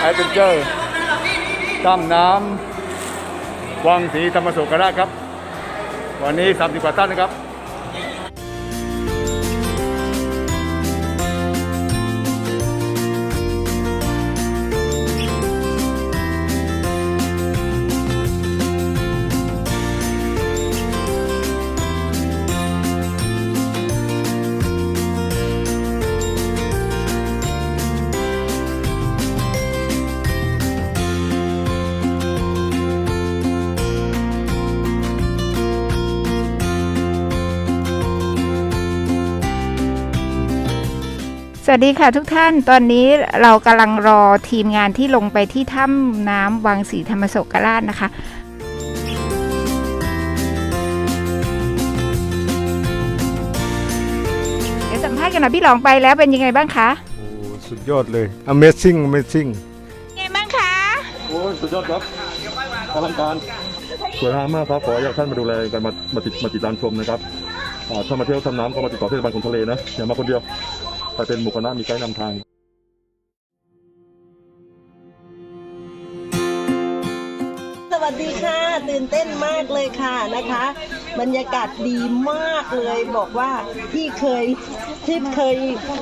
แอดเวนเจอร์ตั้งน้ำวังศรีธรรมโศกราชครับ วันนี้ 30 กว่าท่านนะครับ วัสดีค่ะทุกท่าน ตอนนี้เรากำลังรอทีมงานที่ลงไปที่ถ้ำน้ำวังศรีธรรมโศกราชนะคะ เดี๋ยวสัมภาษณ์กันหน่อยพี่หลองไปแล้วเป็นยังไงบ้างคะโอ้สุดยอดเลย Amazing Amazing ยังไงบ้างคะโอ้ยสุดยอดครับอลังการสวยงามมากครับ ขออยากท่านมาดูแลกันมามาติดมาติดตามชมนะครับอ่าถ้ามาเที่ยวทำน้ำก็มาติดต่อเทศบาลขุนทะเลนะอย่ามาคนเดียว ไปเป็นหมู่คณะมีไกด์นำทางสวัสดีค่ะตื่นเต้นมากเลยค่ะนะคะ บรรยากาศดีมากเลยบอกว่าที่เคยที่เคย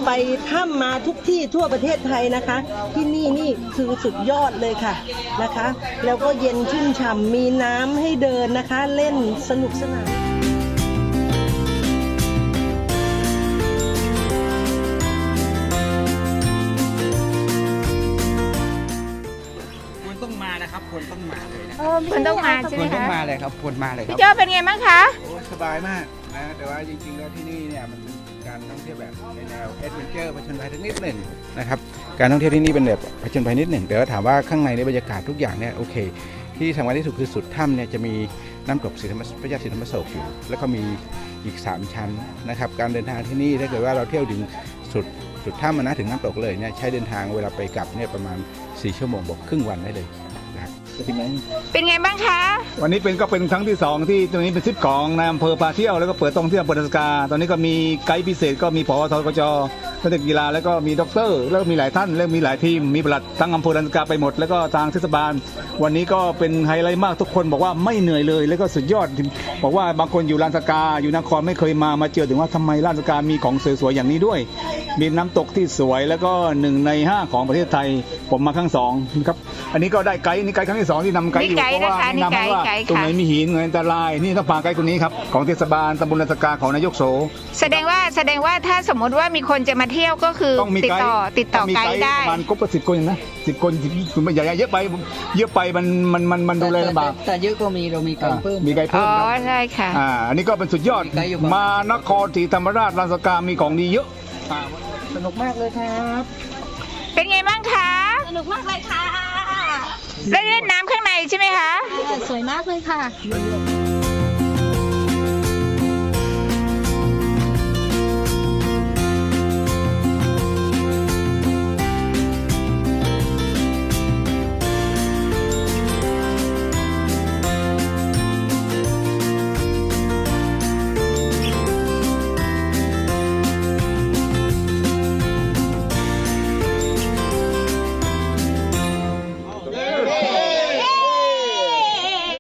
ไปถ้ำมาทุกที่ทั่วประเทศไทยนะคะ ที่นี่นี่คือสุดยอดเลยค่ะนะคะ แล้วก็เย็นชุ่มฉ่ำมีน้ำให้เดินนะคะ เล่นสนุกสนาน ต้องมานะครับควรต้องมาเลยนะคุณต้องมาใช่คไหมวรต้องคะมาเลยครับควรมาเลยคพี่รับ โจ้เป็นไงบ้างคะโอ้สบายมากนะแต่ว่าจริงๆแล้วที่นี่เนี่ยมันเป็นการท่องเที่ยวแบบในแนวแอดเวนเจอร์ผจญภัยนิดหนึ่งนะครับการท่องเที่ยวที่นี่เป็นแบบผจญภัยนิดหนึ่งแต่ว่าถามว่าข้างในในบรรยากาศทุกอย่างเนี่ยโอเค ที่สำคัญที่สุดคือสุดถ้ำเนี่ยจะมีน้ำตกศรีธรรมพระยาศรีธรรมโศกอยู่แล้วก็มีอีก 3 ชั้นนะครับการเดินทางที่นี่ถ้าเกิดว่าเราเที่ยวถึงสุด สุดถ้ำมานะถึงน้ำตกเลยเนี่ยใช้เดินทางเวลาไปกลับเนี่ยประมาณ 4 ชั่วโมงบอกครึ่งวันได้เลยนะครับเป็นไงบ้างคะ วันนี้เป็นก็เป็นครั้งที่สองที่ตรงนี้เป็นทริปของนายอำเภอพาเที่ยวแล้วก็เปิดตรงที่อำเภอดสกา ตอนนี้ก็มีไกด์พิเศษก็มีผอทกจท่านเด็กกีฬาแล้วก็มีด็อกเตอร์แล้วก็มีหลายท่านแล้วมีหลายทีมมีปลัดทั้งอำเภอดันสกาไปหมด แล้วก็ทางเทศบาล วันนี้ก็เป็นไฮไลท์มากทุกคนบอกว่าไม่เหนื่อยเลย แล้วก็สุดยอดบอกว่าบางคนอยู่ลานสกาอยู่นครไม่เคยมามาเจอถึงว่าทำไมลานสกามีของสวยๆอย่างนี้ด้วย มีน้ำตกที่สวยแล้วก็หนึ่งในห้าของประเทศไทยผมมาครั้งสองครับอันนี้ก็ได้ไกด์นี่ไกด์ครั้งที่สองที่นำไกด์อยู่นี่ไกด์เพราะว่านะคะนี่แนะนำให้ว่าไกด์ค่ะตรงไหนมีหินตรงไหนอันตรายนี่ต้องพาไกด์คนนี้ครับของเทศบาลตำบลลานสกาของนายกโส แสดงว่าแสดงว่าถ้าสมมติว่ามีคนจะมาเที่ยวก็คือต้องมีติดไกด์ต่อติดต่อมีไกด์ได้ประมาณครบสิบคนนะสิบคนคุณไม่ใหญ่เยอะไปเยอะไปมันมันมันมันดูแลลำบากแต่เยอะก็มีเรามีไกด์เพิ่มมีไกด์อ๋เพิ่อมครับใช่ค่ะอ่าอันนี้ก็เป็นสุดยอดมีไกด์อยู่บ้างมานครศรีธรรมราชลานสกามีของดีเยอะ สนุกมากเลยครับเป็นไงบ้างคะสนุกมากเลยค่ะได้เล่นน้ำข้างในใช่ไหมคะ สวยมากเลยค่ะ